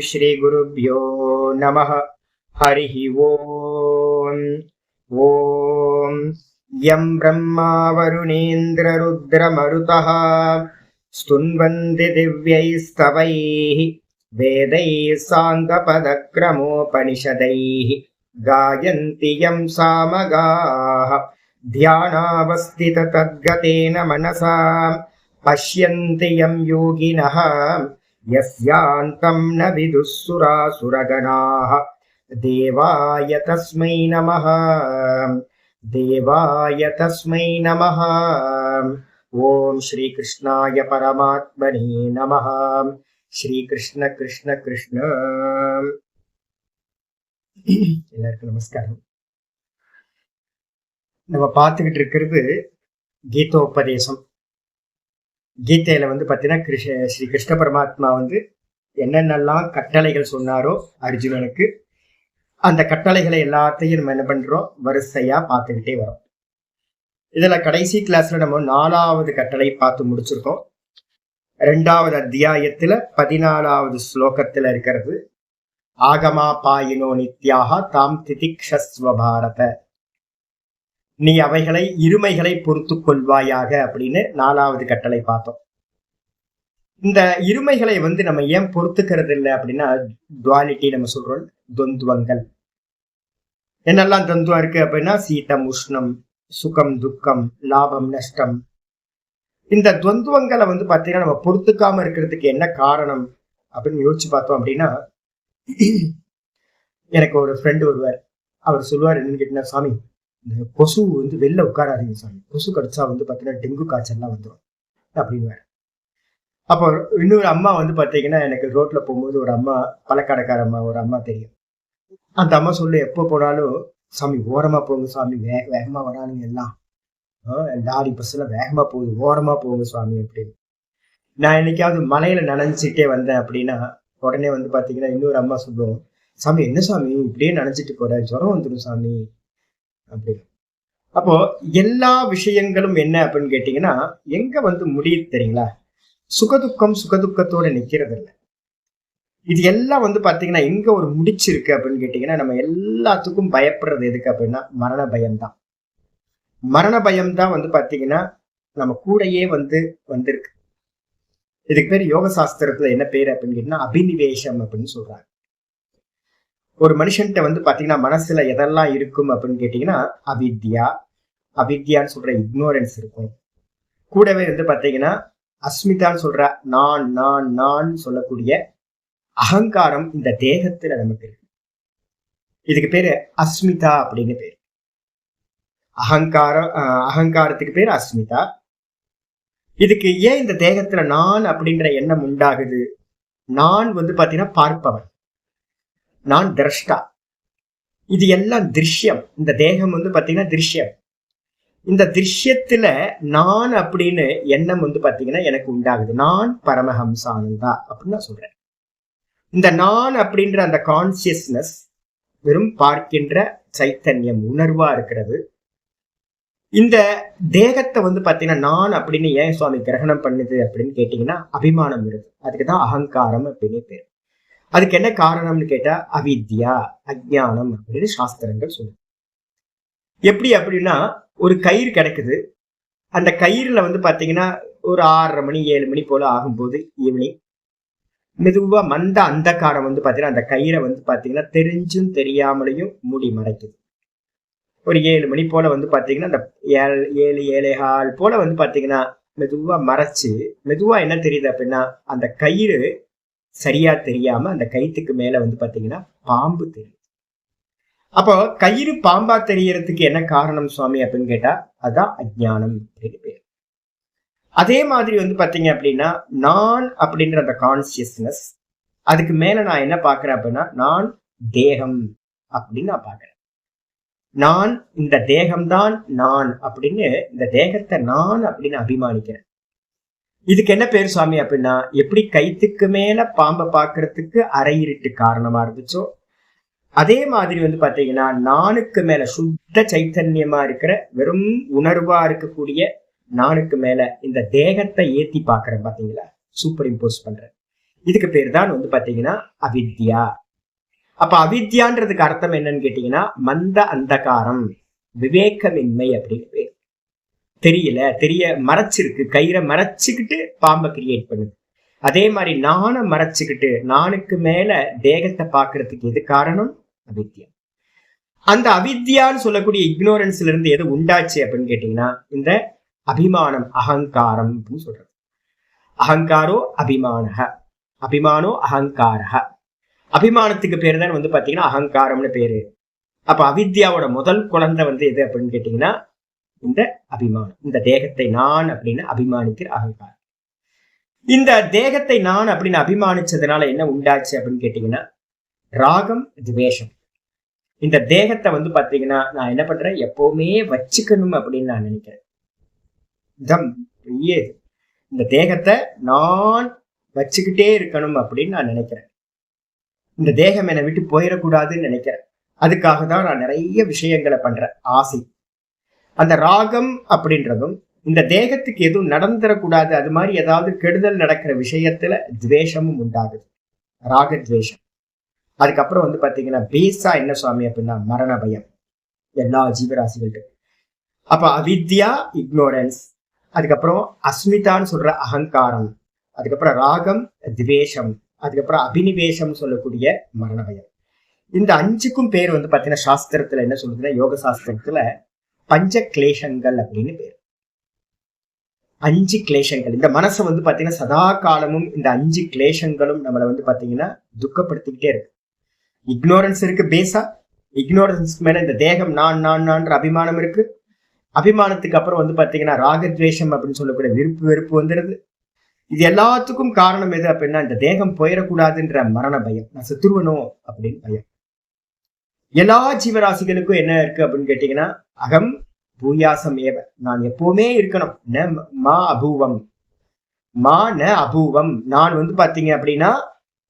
श्रीगुरुभ्यो नमः। हरिः ॐ यं ब्रह्मा वरुणेन्द्ररुद्रमरुतः स्तुन्वन्ति दिव्यैस्तवैः वेदैः साङ्गपदक्रमोपनिषदैः। गायन्ति यं सामगाः। ध्यानावस्थिततद्गतेन मनसा। पश्यन्ति यं योगिनः यस्यान्तं न विदुः सुरासुरगणाः देवाय तस्मै नमः देवाय तस्मै नमः ॐ श्रीकृष्णाय परमात्मने नमः श्रीकृष्ण कृष्ण कृष्ण எல்லாருக்கும் நமஸ்காரம் நம்ம பார்த்துக்கிட்டு இருக்கிறது கீதோபதேசம் கீதையில வந்து பார்த்தீங்கன்னா கிருஷ்ண ஸ்ரீ கிருஷ்ண பரமாத்மா வந்து என்னென்னலாம் கட்டளைகள் சொன்னாரோ அர்ஜுனனுக்கு அந்த கட்டளைகளை எல்லாத்தையும் நம்ம என்ன பண்றோம்? வரிசையா பார்த்துக்கிட்டே வரோம். இதுல கடைசி கிளாஸ்ல நம்ம நாலாவது கட்டளை பார்த்து முடிச்சிருக்கோம். ரெண்டாவது அத்தியாயத்துல பதினாலாவது ஸ்லோகத்துல இருக்கிறது ஆகமா பாயினோ நித்யாக தாம் திதிக்ஷஸ்வ பாரத. நீ அவைகளை இருமைகளை பொறுத்து கொள்வாயாக அப்படின்னு நாலாவது கட்டளை பார்த்தோம். இந்த இருமைகளை வந்து நம்ம ஏன் பொறுத்துக்கிறது இல்லை அப்படின்னா துவாலிட்டி நம்ம சொல்றோம் துவந்துவங்கள். என்னெல்லாம் துவந்துவம் இருக்கு அப்படின்னா சீதம் உஷ்ணம் சுகம் துக்கம் லாபம் நஷ்டம். இந்த துவந்துவங்களை வந்து பார்த்தீங்கன்னா நம்ம பொறுத்துக்காம இருக்கிறதுக்கு என்ன காரணம் அப்படின்னு யோசிச்சு பார்த்தோம் அப்படின்னா எனக்கு ஒரு ஃப்ரெண்டு வருவார் அவர் சொல்லுவார் என்னன்னு கேட்டீங்கன்னா சாமி கொசு வந்து வெளில உட்காராதீங்க சாமி கொசு கடிச்சா வந்து பார்த்தீங்கன்னா டெங்கு காய்ச்சல்லாம் வந்துடும் அப்படின்னு அப்போ இன்னொரு அம்மா வந்து பார்த்தீங்கன்னா எனக்கு ரோட்ல போகும்போது ஒரு அம்மா பழக்கடைக்கார அம்மா ஒரு அம்மா தெரியும். அந்த அம்மா சொல்லு எப்போ போனாலும் சாமி ஓரமாக போங்க சாமி வே வேகமாக வரானுங்க எல்லாம். லாரி பஸ்ஸில் வேகமாக போகுது ஓரமாக போங்க சுவாமி அப்படின்னு. நான் என்னைக்காவது மலையில் நனைஞ்சிட்டே வந்தேன் அப்படின்னா உடனே வந்து பார்த்தீங்கன்னா இன்னொரு அம்மா சொல்லுவோம் சாமி என்ன சாமி இப்படியே நனைஞ்சிட்டு போற? ஜுரம் வந்துடும் சாமி. அப்படின்னு அப்போ எல்லா விஷயங்களும் என்ன அப்படின்னு கேட்டீங்கன்னா எங்க வந்து முடியுது தெரியுங்களா? சுகதுக்கம் சுகதுக்கத்தோட நிக்கிறது இல்லை இது எல்லாம் வந்து பாத்தீங்கன்னா எங்க ஒரு முடிச்சிருக்கு அப்படின்னு கேட்டீங்கன்னா நம்ம எல்லாத்துக்கும் பயப்படுறது எதுக்கு அப்படின்னா மரண பயம்தான். மரண பயம்தான் வந்து பாத்தீங்கன்னா நம்ம கூடையே வந்து வந்திருக்கு. இதுக்கு பேர் யோக சாஸ்திரத்துல என்ன பேர் அப்படின்னு கேட்டீங்கன்னா அபினிவேஷம் அப்படின்னு சொல்றாங்க. ஒரு மனுஷன்கிட்ட வந்து பாத்தீங்கன்னா மனசுல எதெல்லாம் இருக்கும் அப்படின்னு கேட்டீங்கன்னா அவித்யா. அவித்யான்னு சொல்ற இக்னோரன்ஸ் இருக்கும். கூடவே வந்து பாத்தீங்கன்னா அஸ்மிதான்னு சொல்ற நான் நான் நான் சொல்லக்கூடிய அகங்காரம் இந்த தேகத்துல நமக்கு இருக்கு. இதுக்கு பேரு அஸ்மிதா அப்படின்னு பேர். அகங்காரம் அகங்காரத்துக்கு பேர் அஸ்மிதா. இதுக்கு ஏன் இந்த தேகத்துல நான் அப்படின்ற எண்ணம் உண்டாகுது? நான் வந்து பாத்தீங்கன்னா பார்ப்பவன். நான் திரஷ்டா. இது எல்லாம் திருஷ்யம். இந்த தேகம் வந்து பார்த்தீங்கன்னா திருஷ்யம். இந்த திருஷ்யத்துல நான் அப்படின்னு எண்ணம் வந்து பார்த்தீங்கன்னா எனக்கு உண்டாகுது. நான் பரமஹம்சானந்தா அப்படின்னு நான் சொல்றேன். இந்த நான் அப்படின்ற அந்த கான்சியஸ்னஸ் வெறும் பார்க்கின்ற சைத்தன்யம் உணர்வா இருக்கிறது. இந்த தேகத்தை வந்து பார்த்தீங்கன்னா நான் அப்படின்னு ஏன் சுவாமி கிரகணம் பண்ணுது அப்படின்னு கேட்டீங்கன்னா அபிமானம் வருது அதுக்குதான் அகங்காரம் அப்படின்னு பேர். அதுக்கு என்ன காரணம்னு கேட்டா அவித்யா அஜானம் அப்படின்னு சாஸ்திரங்கள் சொல்லுது. எப்படி அப்படின்னா ஒரு கயிறு கிடைக்குது. அந்த கயிறுல வந்து பாத்தீங்கன்னா ஒரு ஆறரை மணி ஏழு மணி போல ஆகும்போது ஈவினிங் மெதுவா மந்த அந்தக்காரம் வந்து பாத்தீங்கன்னா அந்த கயிறை வந்து பாத்தீங்கன்னா தெரிஞ்சும் தெரியாமலையும் மூடி மறைக்குது. ஒரு ஏழு மணி போல வந்து பாத்தீங்கன்னா அந்த ஏழு ஏழு ஏழை போல் போல வந்து பாத்தீங்கன்னா மெதுவா மறைச்சு மெதுவா என்ன தெரியுது அப்படின்னா அந்த கயிறு சரியா தெரியாம அந்த கயிற்றுக்கு மேல வந்து பாத்தீங்கன்னா பாம்பு தெரியுது. அப்போ கயிறு பாம்பா தெரியறதுக்கு என்ன காரணம் சுவாமி அப்படின்னு கேட்டா அதான் அஜானம் அப்படின்னு பேர் அதே மாதிரி வந்து பாத்தீங்க அப்படின்னா நான் அப்படின்ற அந்த கான்சியஸ்னஸ் அதுக்கு மேல நான் என்ன பாக்குறேன் அப்படின்னா நான் தேகம் அப்படின்னு நான் பாக்குறேன். நான் இந்த தேகம்தான் நான் அப்படின்னு இந்த தேகத்தை நான் அப்படின்னு அபிமானிக்கிறேன். இதுக்கு என்ன பேர் சுவாமி அப்படின்னா எப்படி கைத்துக்கு மேல பாம்பை பாக்குறதுக்கு அரை இருட்டு காரணமா இருந்துச்சோ அதே மாதிரி வந்து பாத்தீங்கன்னா நானுக்கு மேல சுத்த சைத்தன்யமா இருக்கிற வெறும் உணர்வா இருக்கக்கூடிய நானுக்கு மேல இந்த தேகத்தை ஏத்தி பாக்குறேன் பாத்தீங்களா? சூப்பர் இம்போஸ் பண்றேன். இதுக்கு பேர் தான் வந்து பாத்தீங்கன்னா அவித்யா. அப்ப அவித்யான்றதுக்கு அர்த்தம் என்னன்னு கேட்டீங்கன்னா மந்த அந்தகாரம் விவேகமின்மை அப்படின்னு பேர். தெரியல தெரிய மறைச்சிருக்கு. கயிறை மறைச்சிக்கிட்டு பாம்பை கிரியேட் பண்ணுது. அதே மாதிரி நானை மறைச்சிக்கிட்டு நானுக்கு மேல தேகத்தை பார்க்கறதுக்கு எது காரணம்? அவித்யா. அந்த அவித்யான்னு சொல்லக்கூடிய இக்னோரன்ஸ்ல இருந்து எது உண்டாச்சு அப்படின்னு கேட்டீங்கன்னா இந்த அபிமானம் அகங்காரம் அப்படின்னு சொல்றது. அகங்காரோ அபிமானக அபிமானோ அகங்காரக அபிமானத்துக்கு பேர் தான் வந்து பாத்தீங்கன்னா அகங்காரம்னு பேரு. அப்ப அவித்யாவோட முதல் குழந்தை வந்து எது அப்படின்னு கேட்டீங்கன்னா இந்த அபிமானம். இந்த தேகத்தை நான் அப்படின்னு அபிமானிக்கிற அகங்காரம் இந்த தேகத்தை நான் அப்படின்னு அபிமானிச்சதுனால என்ன உண்டாச்சு அப்படின்னு கேட்டீங்கன்னா ராகம் துவேஷம். இந்த தேகத்தை வந்து பாத்தீங்கன்னா நான் என்ன பண்றேன்? எப்பவுமே வச்சுக்கணும் அப்படின்னு நான் நினைக்கிறேன். தம் பெரிய இந்த தேகத்தை நான் வச்சுக்கிட்டே இருக்கணும் அப்படின்னு நான் நினைக்கிறேன். இந்த தேகம் என்னை விட்டு போயிடக்கூடாதுன்னு நினைக்கிறேன். அதுக்காக தான் நான் நிறைய விஷயங்களை பண்றேன். ஆசை. அந்த ராகம் அப்படின்றதும் இந்த தேகத்துக்கு எதுவும் நடந்துடக்கூடாது அது மாதிரி ஏதாவது கெடுதல் நடக்கிற விஷயத்துல துவேஷமும் உண்டாகுது. ராக துவேஷம் அதுக்கப்புறம் வந்து பார்த்தீங்கன்னா பேசா என்ன சுவாமி அப்படின்னா மரண பயம். எல்லா ஜீவராசிகள்கிட்ட. அப்ப அவித்யா இக்னோரன்ஸ் அதுக்கப்புறம் அஸ்மிதான்னு சொல்ற அகங்காரம் அதுக்கப்புறம் ராகம் துவேஷம் அதுக்கப்புறம் அபினிவேஷம் சொல்லக்கூடிய மரண பயம். இந்த அஞ்சுக்கும் பேர் வந்து பார்த்தீங்கன்னா சாஸ்திரத்துல என்ன சொல்லுதுன்னா யோக சாஸ்திரத்துல பஞ்ச கிளேஷங்கள் அப்படின்னு பேர். அஞ்சு கிளேஷங்கள். இந்த மனசை வந்து பார்த்தீங்கன்னா சதா காலமும் இந்த அஞ்சு கிளேஷங்களும் நம்மளை வந்து பார்த்தீங்கன்னா துக்கப்படுத்திக்கிட்டே இருக்கு. இக்னோரன்ஸ் இருக்கு பேசா இக்னோரன்ஸ்க்கு மேல இந்த தேகம் நான் நான் நான்ற அபிமானம் இருக்கு. அபிமானத்துக்கு அப்புறம் வந்து பார்த்தீங்கன்னா ராகத்வேஷம் அப்படின்னு சொல்லக்கூடிய விருப்பு வெறுப்பு வந்துடுது இது எல்லாத்துக்கும் காரணம் எது அப்படின்னா இந்த தேகம் போயிடக்கூடாதுன்ற மரண பயம். நான் சுத்துருவனும் அப்படின்னு பயம். எல்லா ஜீவராசிகளுக்கும் என்ன இருக்கு அப்படின்னு கேட்டீங்கன்னா அகம் பூயாசம் ஏவ. நான் எப்பவுமே இருக்கணும். ந மா அபூவம். மா ந அபூவம். நான் வந்து பாத்தீங்க அப்படின்னா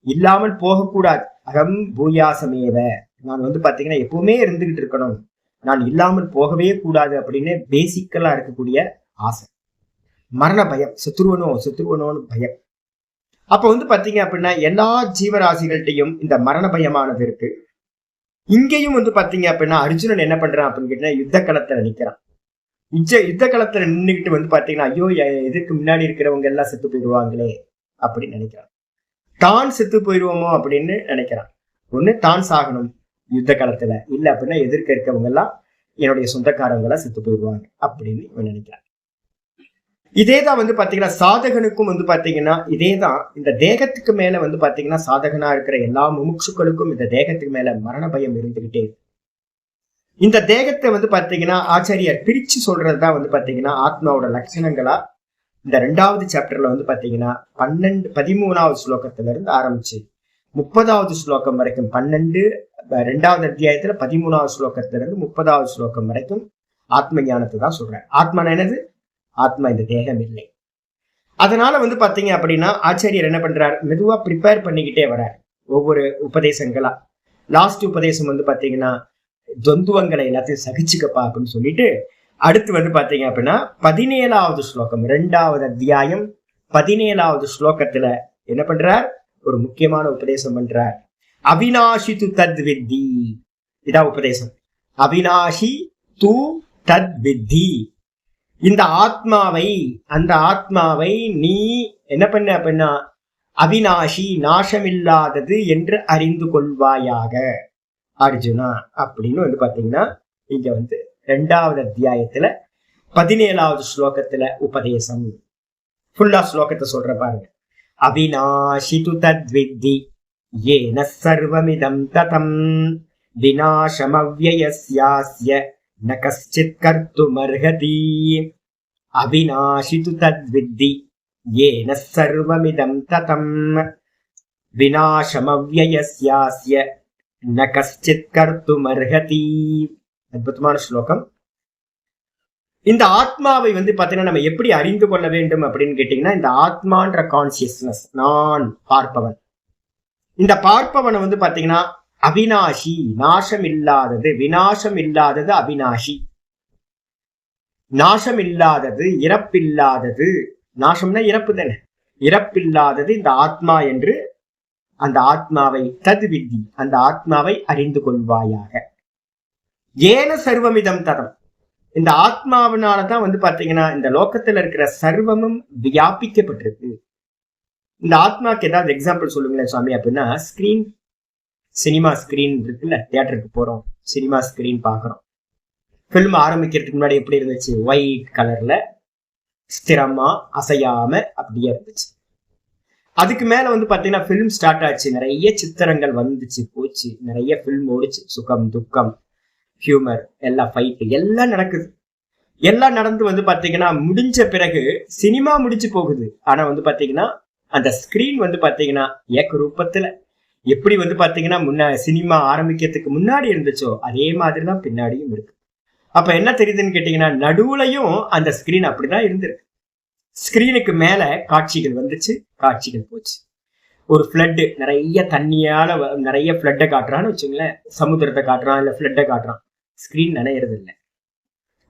இல்லாமல் போகக்கூடாது. அகம் பூயாசம் ஏவ. நான் வந்து பாத்தீங்கன்னா எப்பவுமே இருந்துகிட்டு இருக்கணும். நான் இல்லாமல் போகவே கூடாது அப்படின்னு பேசிக்கலா இருக்கக்கூடிய ஆசை. மரண பயம். சுத்துருவனோ சுத்துருவனோன்னு பயம். அப்ப வந்து பாத்தீங்க அப்படின்னா எல்லா ஜீவராசிகள்கிட்டையும் இந்த மரண பயமானது இருக்கு. இங்கேயும் வந்து பாத்தீங்க அப்படின்னா அர்ஜுனன் என்ன பண்றான் அப்படின்னு கேட்டீங்கன்னா யுத்த களத்துல நிக்கிறான். யுத்த யுத்த களத்துல நின்றுகிட்டு வந்து பாத்தீங்கன்னா ஐயோ எதுக்கு முன்னாடி இருக்கிறவங்க எல்லாம் செத்து போயிடுவாங்களே அப்படின்னு நினைக்கிறான். தான் செத்து போயிடுவோமோ அப்படின்னு நினைக்கிறான். ஒண்ணு தான் சாகணும் யுத்த களத்துல இல்ல அப்படின்னா எதிர்க்க இருக்கவங்க எல்லாம் என்னுடைய சொந்தக்காரங்க எல்லாம் செத்து போயிடுவாங்க அப்படின்னு இவன் இதே தான் வந்து பார்த்தீங்கன்னா சாதகனுக்கும் வந்து பார்த்தீங்கன்னா இதே தான் இந்த தேகத்துக்கு மேலே வந்து பார்த்தீங்கன்னா சாதகனா இருக்கிற எல்லா முமுட்சுக்களுக்கும் இந்த தேகத்துக்கு மேலே மரண பயம் இருந்துகிட்டே இருக்கு. இந்த தேகத்தை வந்து பார்த்தீங்கன்னா ஆச்சாரியார் பிரிச்சு சொல்றதுதான் வந்து பார்த்தீங்கன்னா ஆத்மாவோட லட்சணங்களா இந்த ரெண்டாவது சாப்டர்ல வந்து பார்த்தீங்கன்னா பன்னெண்டு பதிமூணாவது ஸ்லோகத்துல இருந்து ஆரம்பிச்சு. முப்பதாவது ஸ்லோகம் வரைக்கும் பன்னெண்டு ரெண்டாவது அத்தியாயத்துல பதிமூணாவது ஸ்லோகத்துல இருந்து முப்பதாவது ஸ்லோகம் வரைக்கும் ஆத்ம ஞானத்தை தான் சொல்றேன் ஆத்மா என்னது? ஆத்மா இந்த தேகம் இல்லை. அதனால வந்து பாத்தீங்க அப்படின்னா ஆச்சாரியர் என்ன பண்றார்? மெதுவா ப்ரிப்பேர் பண்ணிக்கிட்டே வரார். ஒவ்வொரு உபதேசங்களா. லாஸ்ட் உபதேசம் வந்து பாத்தீங்கன்னா துவந்துவங்களை எல்லாத்தையும் சகிச்சுக்கப்பா அப்படின்னு சொல்லிட்டு அடுத்து வந்து பாத்தீங்க அப்படின்னா பதினேழாவது ஸ்லோகம் இரண்டாவது அத்தியாயம் பதினேழாவது ஸ்லோகத்துல என்ன பண்றார்? ஒரு முக்கியமான உபதேசம் பண்றார். அவினாஷி து தத் வித்தி இதான் உபதேசம். அவினாஷி து தத் வித்தி இந்த ஆத்மாவை அந்த ஆத்மாவை நீ என்ன பண்ண அப்படின்னா அவிநாஷி நாசமில்லாதது என்று அறிந்து கொள்வாயாக. அர்ஜுனா அப்படின்னு வந்து பாத்தீங்கன்னா இங்க வந்து ரெண்டாவது அத்தியாயத்துல பதினேழாவது ஸ்லோகத்துல உபதேசம். ஃபுல்லா ஸ்லோகத்தை சொல்ற பாருங்க. அவிநாஷி து தத்வித்தி ஏன சர்வமிதம் ததம் விநாசமவ்யயஸ்யாஸ்ய. ந कश्चित् कर्तुमर्हति। அவிநாஷி து தத்வித்தி ஏன சர்வமிதம் ததம் விநாசமவ்யயஸ்யாஸ்ய ந கஷ்டித் கர்த்துமர்ஹதி அற்புதமான ஸ்லோகம் இந்த ஆத்மாவை வந்து பார்த்தீங்கன்னா நம்ம எப்படி அறிந்து கொள்ள வேண்டும் அப்படின்னு கேட்டீங்கன்னா இந்த ஆத்மான்ற கான்சியஸ்னஸ் நான் பார்ப்பவன். இந்த பார்ப்பவனை வந்து பார்த்தீங்கன்னா அவினாஷி நாசம் இல்லாதது விநாசம் இல்லாதது அவினாஷி. நாசம் இல்லாதது இறப்பில்லாதது. நாசம்னா இறப்பு தானே? இறப்பில்லாதது இந்த ஆத்மா என்று அந்த ஆத்மாவை தது அந்த ஆத்மாவை அறிந்து கொள்வாயாக. ஏன சர்வமிதம் தரம் இந்த ஆத்மாவினாலதான் வந்து பாத்தீங்கன்னா இந்த லோகத்துல இருக்கிற சர்வமும் வியாபிக்கப்பட்டிருக்கு. இந்த ஆத்மாக்கு ஏதாவது எக்ஸாம்பிள் சொல்லுங்களேன் சுவாமி அப்படின்னா ஸ்கிரீன் சினிமா ஸ்க்ரீன் இருக்குல்ல தியேட்டருக்கு போகிறோம் சினிமா ஸ்க்ரீன் பார்க்குறோம். ஃபில்ம் ஆரம்பிக்கிறதுக்கு முன்னாடி எப்படி இருந்துச்சு? ஒயிட் கலரில் ஸ்திரமாக அசையாமல் அப்படியே இருந்துச்சு. அதுக்கு மேலே வந்து பார்த்தீங்கன்னா ஃபிலிம் ஸ்டார்ட் ஆச்சு. நிறைய சித்திரங்கள் வந்துச்சு போச்சு. நிறைய ஃபில்ம் ஓடிச்சு. சுகம் துக்கம் ஹியூமர் எல்லாம் ஃபைட்டு எல்லாம் நடக்குது. எல்லாம் நடந்து வந்து பார்த்தீங்கன்னா முடிஞ்ச பிறகு சினிமா முடிச்சு போகுது. ஆனால் வந்து பார்த்தீங்கன்னா அந்த ஸ்க்ரீன் வந்து பார்த்தீங்கன்னா ஏக்க ரூபத்தில் எப்படி வந்து பார்த்தீங்கன்னா முன்ன சினிமா ஆரம்பிக்கிறதுக்கு முன்னாடி இருந்துச்சோ அதே மாதிரி தான் பின்னாடியும் இருக்கு. அப்போ என்ன தெரியுதுன்னு கேட்டிங்கன்னா நடுவுலையும் அந்த ஸ்கிரீன் அப்படிதான் இருந்திருக்கு. ஸ்க்ரீனுக்கு மேலே காட்சிகள் வந்துச்சு காட்சிகள் போச்சு. ஒரு ஃப்ளட்டு நிறைய தண்ணியால் வ- நிறைய ஃப்ளட்டை காட்டுறான்னு வச்சுங்களேன். சமுத்திரத்தை காட்டுறான் இல்லை ஃப்ளட்டை காட்டுறான். ஸ்க்ரீன் நினைறது இல்லை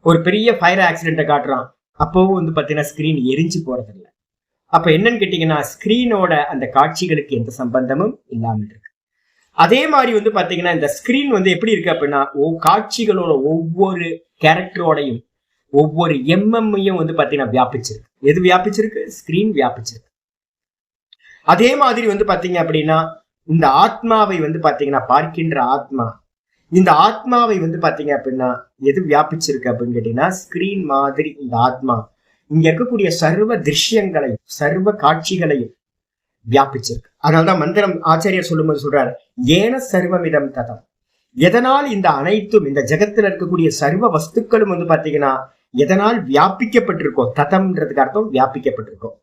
ஒரு பெரிய ஃபயர் ஆக்சிடென்ட்டை காட்டுறான். அப்போவும் வந்து பார்த்தீங்கன்னா ஸ்க்ரீன் எரிஞ்சு போகிறதில்ல அப்ப என்னன்னு கேட்டீங்கன்னா ஸ்கிரீனோட அந்த காட்சிகளுக்கு எந்த சம்பந்தமும் இல்லாமல் இருக்கு. அதே மாதிரி வந்து பாத்தீங்கன்னா இந்த ஸ்கிரீன் வந்து எப்படி இருக்கு அப்படின்னா ஓ காட்சிகளோட ஒவ்வொரு கேரக்டரோடையும் ஒவ்வொரு எம்எம்மையும் வந்து பாத்தீங்கன்னா வியாபிச்சிருக்கு. எது வியாபிச்சிருக்கு? ஸ்கிரீன் வியாபிச்சிருக்கு. அதே மாதிரி வந்து பாத்தீங்க அப்படின்னா இந்த ஆத்மாவை வந்து பாத்தீங்கன்னா பார்க்கின்ற ஆத்மா இந்த ஆத்மாவை வந்து பாத்தீங்க அப்படின்னா எது வியாபிச்சிருக்கு அப்படின்னு கேட்டீங்கன்னா ஸ்கிரீன் மாதிரி இந்த ஆத்மா இங்க இருக்கக்கூடிய சர்வ திருஷ்யங்களையும் சர்வ காட்சிகளையும் வியாபிச்சிருக்கு. அதனால்தான் மந்திரம் ஆச்சாரியர் சொல்லும்போது சொல்றாரு ஏன சர்வமிதம் ததம். எதனால் இந்த அனைத்தும் இந்த ஜெகத்துல இருக்கக்கூடிய சர்வ வஸ்துக்களும் வந்து பாத்தீங்கன்னா எதனால் வியாபிக்கப்பட்டிருக்கோம் ததம்ன்றதுக்கு அர்த்தம் வியாபிக்கப்பட்டிருக்கோம்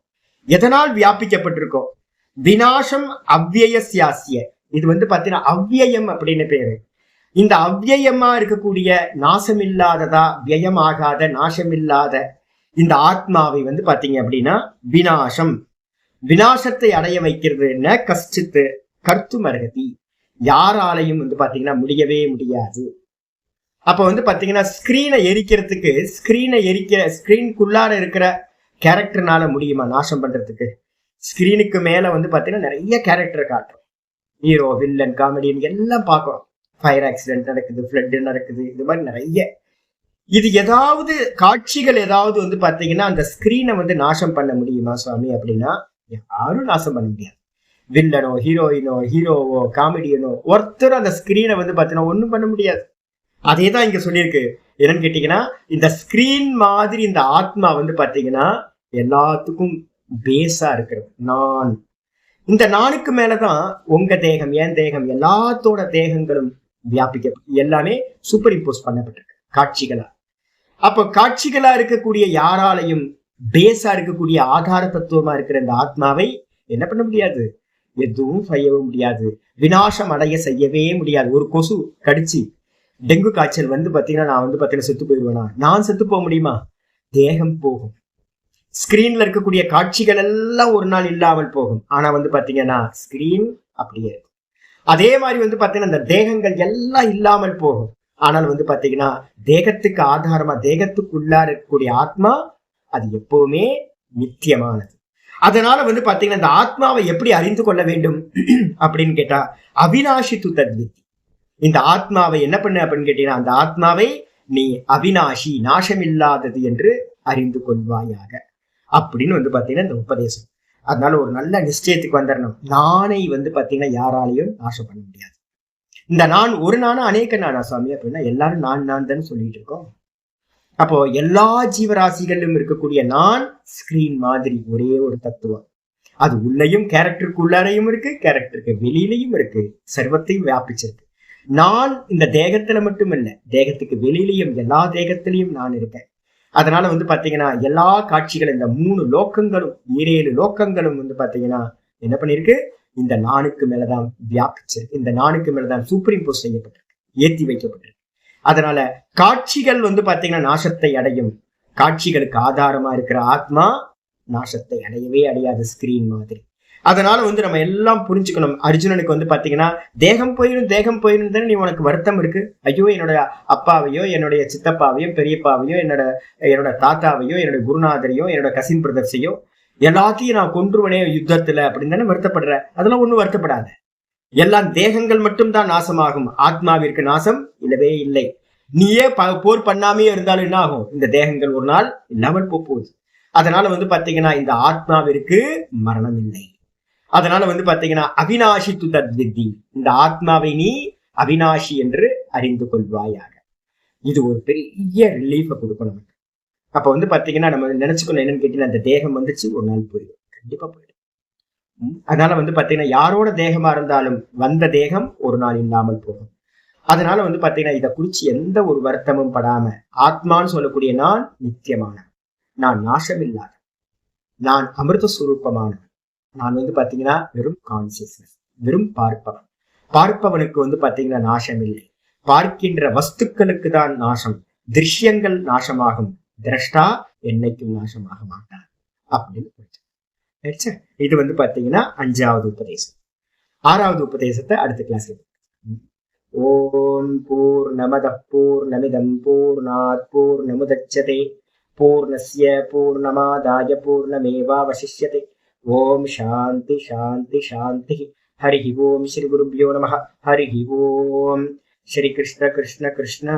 எதனால் வியாபிக்கப்பட்டிருக்கோம் வினாசம் அவ்வியசியாசிய இது வந்து பாத்தீங்கன்னா அவ்வியம் அப்படின்னு பேரு. இந்த அவ்வியமா இருக்கக்கூடிய நாசமில்லாததா வியயமாகாத நாசமில்லாத இந்த ஆத்மாவை வந்து பாத்தீங்க அப்படின்னா வினாசம் வினாசத்தை அடைய வைக்கிறது ந கஷ்டித்து கர்த்து மருகதி யாராலையும் வந்து பாத்தீங்கன்னா முடியவே முடியாது. அப்ப வந்து பாத்தீங்கன்னா ஸ்கிரீனை எரிக்கிறதுக்கு ஸ்கிரீனை எரிக்கிற ஸ்கிரீனுக்குள்ளார இருக்கிற கேரக்டர்னால முடியுமா நாசம் பண்றதுக்கு? ஸ்கிரீனுக்கு மேல வந்து பாத்தீங்கன்னா நிறைய கேரக்டர் காட்டும் ஹீரோ வில்லன் காமெடியன் எல்லாம் பார்க்குறோம். ஃபயர் ஆக்சிடென்ட் நடக்குது ஃப்ளட்டு நடக்குது இது மாதிரி நிறைய. இது ஏதாவது காட்சிகள் ஏதாவது வந்து பார்த்தீங்கன்னா அந்த ஸ்கிரீனை வந்து நாசம் பண்ண முடியுமா சுவாமி அப்படின்னா யாரும் நாசம் பண்ண முடியாது. வில்லனோ ஹீரோயினோ ஹீரோவோ காமெடியனோ ஒருத்தரும் அந்த ஸ்கிரீனை வந்து பார்த்தீங்கன்னா ஒன்றும் பண்ண முடியாது. அதே தான் இங்கே சொல்லியிருக்கு. என்னன்னு கேட்டிங்கன்னா இந்த ஸ்கிரீன் மாதிரி இந்த ஆத்மா வந்து பார்த்தீங்கன்னா எல்லாத்துக்கும் பேஸாக இருக்கிறது. நான். இந்த நானுக்கு மேலதான் உங்கள் தேகம் என் தேகம் எல்லாத்தோட தேகங்களும் வியாபிக்க எல்லாமே சூப்பர் இம்போஸ் பண்ணப்பட்டிருக்கு. காட்சிகளாக அப்போ காட்சிகளா இருக்கக்கூடிய யாராலையும் பேஸா இருக்கக்கூடிய ஆதார தத்துவமா இருக்கிற இந்த ஆத்மாவை என்ன பண்ண முடியாது? எதுவும் செய்யவும் முடியாது. வினாசம் அடைய செய்யவே முடியாது. ஒரு கொசு கடிச்சு டெங்கு காய்ச்சல் வந்து பாத்தீங்கன்னா நான் வந்து பாத்தீங்கன்னா செத்து போயிடுவேனா? நான் செத்து போக முடியுமா? தேகம் போகும். ஸ்கிரீன்ல இருக்கக்கூடிய காட்சிகள் எல்லாம் ஒரு நாள் இல்லாமல் போகும். ஆனா வந்து பாத்தீங்கன்னா ஸ்கிரீன் அப்படியே இருக்கும் அதே மாதிரி வந்து பாத்தீங்கன்னா இந்த தேகங்கள் எல்லாம் இல்லாமல் போகும். ஆனால் வந்து பாத்தீங்கன்னா தேகத்துக்கு ஆதாரமா தேகத்துக்குள்ளா இருக்கக்கூடிய ஆத்மா அது எப்பவுமே நித்தியமானது. அதனால வந்து பாத்தீங்கன்னா இந்த ஆத்மாவை எப்படி அறிந்து கொள்ள வேண்டும்? அப்படின்னு கேட்டா அவினாஷி து இந்த ஆத்மாவை என்ன பண்ணு அப்படின்னு கேட்டீங்கன்னா அந்த ஆத்மாவை நீ அவினாஷி நாசமில்லாதது என்று அறிந்து கொள்வாயாக. அப்படின்னு வந்து பாத்தீங்கன்னா இந்த உபதேசம். அதனால ஒரு நல்ல நிச்சயத்துக்கு வந்துடணும் நானை வந்து பாத்தீங்கன்னா யாராலையும் நாசம் பண்ண முடியாது. இந்த நான் ஒரு நானா அநேக நானா சுவாமி? அப்படின்னா எல்லாரும் நான் நான் தான் சொல்லிட்டு இருக்கோம். அப்போ எல்லா ஜீவராசிகளிலும் இருக்கக்கூடிய நான் ஸ்கிரீன் மாதிரி ஒரே ஒரு தத்துவம். அது உள்ளேயும் கேரக்டருக்கு உள்ளாரையும் இருக்கு கேரக்டருக்கு வெளியிலையும் இருக்கு. சர்வத்தையும் வியாபிச்சிருக்கு. நான் இந்த தேகத்துல மட்டும் இல்லை தேகத்துக்கு வெளியிலையும் எல்லா தேகத்திலையும் நான் இருக்கேன். அதனால வந்து பாத்தீங்கன்னா எல்லா காட்சிகளும் இந்த மூணு லோக்கங்களும் ஈரேழு லோக்கங்களும் வந்து பாத்தீங்கன்னா என்ன பண்ணிருக்கு இந்த நானுக்கு மேலதான் வியாபிச்சிருக்கு இந்த நானுக்கு மேலதான் சூப்பர் இம்போஸ் செய்யப்பட்டிருக்கு ஏத்தி வைக்கப்பட்டிருக்கு. அதனால காட்சிகள் வந்து பாத்தீங்கன்னா நாசத்தை அடையும். காட்சிகளுக்கு ஆதாரமா இருக்கிற ஆத்மா நாசத்தை அடையவே அடையாது ஸ்கிரீன் மாதிரி. அதனால வந்து நம்ம எல்லாம் புரிஞ்சுக்கணும். அர்ஜுனனுக்கு வந்து பாத்தீங்கன்னா தேகம் போயிடும் தேகம் போயிடும் தானே நீ உனக்கு வருத்தம் இருக்கு? ஐயோ என்னோட அப்பாவையோ என்னுடைய சித்தப்பாவையோ பெரியப்பாவையோ என்னோட என்னோட தாத்தாவையோ என்னோட குருநாதரையோ என்னோட கசின் பிரதர்ஸையோ எல்லாத்தையும் நான் கொன்றுவனே யுத்தத்துல அப்படின்னு தானே வருத்தப்படுற? அதெல்லாம் ஒண்ணும் வருத்தப்படாத. எல்லாம் தேகங்கள் மட்டும்தான் நாசமாகும். ஆத்மாவிற்கு நாசம் இல்லவே இல்லை. நீயே போர் பண்ணாமே இருந்தாலும் என்ன ஆகும்? இந்த தேகங்கள் ஒரு நாள் இல்லாமல் போகுது அதனால வந்து பாத்தீங்கன்னா இந்த ஆத்மாவிற்கு மரணம் இல்லை. அதனால வந்து பாத்தீங்கன்னா அவினாஷி து இந்த ஆத்மாவை நீ அவினாஷி என்று அறிந்து கொள்வாயாக. இது ஒரு பெரிய ரிலீஃபை கொடுக்கும் நமக்கு. அப்ப வந்து பாத்தீங்கன்னா நம்ம நினைச்சுக்கணும் என்னன்னு கேட்டீங்கன்னா அந்த தேகம் வந்துச்சு ஒரு நாள் போயிடும். கண்டிப்பா போயிடும். அதனால வந்து பாத்தீங்கன்னா யாரோட தேகமா இருந்தாலும் வந்த தேகம் ஒரு நாள் இல்லாமல் போகும். அதனால வந்து பாத்தீங்கன்னா இதை குறிச்சு எந்த ஒரு வருத்தமும் படாம ஆத்மான்னு சொல்லக்கூடிய நான் நித்தியமானவன். நான் நாசமில்லாத நான் அமிர்த சுரூபமானவன். நான் வந்து பாத்தீங்கன்னா வெறும் கான்சியஸ்னஸ் வெறும் பார்ப்பவன். பார்ப்பவனுக்கு வந்து பாத்தீங்கன்னா நாசம் இல்லை. பார்க்கின்ற வஸ்துக்களுக்கு தான் நாசம். திருஷ்யங்கள் நாசமாகும். திரஷ்டா என்னைக்கும் நாசமாக மாட்டார் அப்படின்னு இது வந்து பாத்தீங்கன்னா அஞ்சாவது உபதேசம். ஆறாவது உபதேசத்தை அடுத்த கிளாஸ் ஓம் பூர்ணமத பூர்ணமிதம் பூர்ணாத் பூர்ணமுதச்சதே. பூர்ணஸ்ய பூர்ணமாதாய பூர்ணமேவாவசிஷ்யते ஓம் சாந்தி சாந்தி சாந்தி. ஹரி ஓம் ஸ்ரீ குருபியோ நம. ஹரி ஓம். ஸ்ரீ கிருஷ்ண கிருஷ்ண கிருஷ்ண.